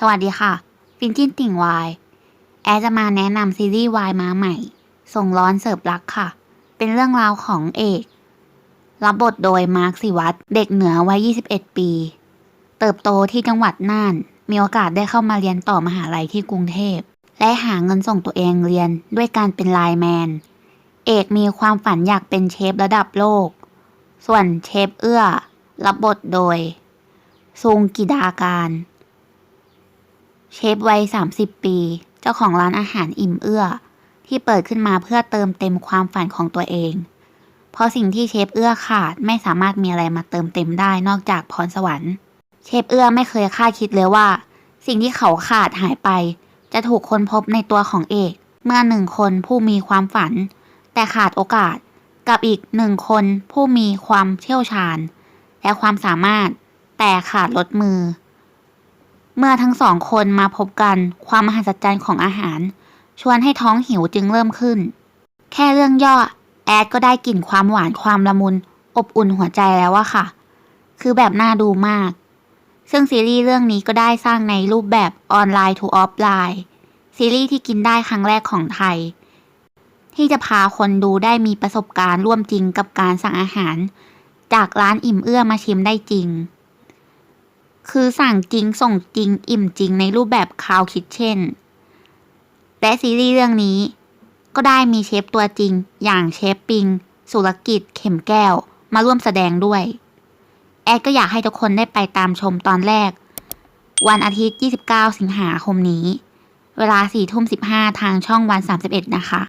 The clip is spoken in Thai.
สวัสดีค่ะ ฟินจินติ่งวาย แอร์จะมาแนะนำซีรีส์วายมาใหม่ ส่งร้อนเสิร์ฟรักค่ะ เป็นเรื่องราวของเอก รับบทโดยมาร์คสิวัตเด็กเหนือวัย 21 ปี เติบโตที่จังหวัดน่าน มีโอกาสได้เข้ามาเรียนต่อมหาลัยที่กรุงเทพ และหาเงินส่งตัวเองเรียนด้วยการเป็นไลน์แมน เอกมีความฝันอยากเป็นเชฟระดับโลก ส่วนเชฟเอื้อ รับบทโดยซุงกิดาการ เชฟวัย 30 ปี เจ้าของร้านอาหารอิ่มเอื้อ ที่เปิดขึ้นมาเพื่อเติมเต็มความฝันของตัวเอง เพราะสิ่งที่เชฟเอื้อขาดไม่สามารถมีอะไรมาเติมเต็มได้นอกจากพรสวรรค์ เชฟเอื้อไม่เคยคาดคิดเลยว่า สิ่งที่เขาขาดหายไป จะถูกค้นพบในตัวของเอก เมื่อหนึ่งคนผู้มีความฝัน แต่ขาดโอกาสกับอีกหนึ่งคนผู้มีความเชี่ยวชาญ และความสามารถแต่ขาดลดมือ เมื่อทั้งสองคนมาพบกันความมหัศจรรย์ของอาหาร ชวนให้ท้องหิวจึงเริ่มขึ้น แค่เรื่องย่อ แอดก็ได้กลิ่นความหวานความละมุน อบอุ่นหัวใจแล้วอะค่ะ คือแบบน่าดูมาก ซึ่งซีรีส์เรื่องนี้ก็ได้สร้างในรูปแบบออนไลน์ to ออฟไลน์ซีรีส์ที่กินได้ครั้งแรกของไทย ที่จะพาคนดูได้มีประสบการณ์ร่วมจริงกับการสั่งอาหาร จากร้านอิ่มเอื้อมาชิมได้จริง คือสั่งจริงส่งจริง อิ่มจริงในรูปแบบคาวคิดเช่น และซีรีส์เรื่องนี้ ก็ได้มีเชฟตัวจริง อย่างเชฟปิง สุรกิจ เข็มแก้ว มาร่วมแสดงด้วย แอดก็อยากให้ทุกคนได้ไปตามชมตอนแรก วันอาทิตย์ 29 สิงหาคมนี้ เวลา4ทุ่ม15 ทางช่องวัน 31 นะคะ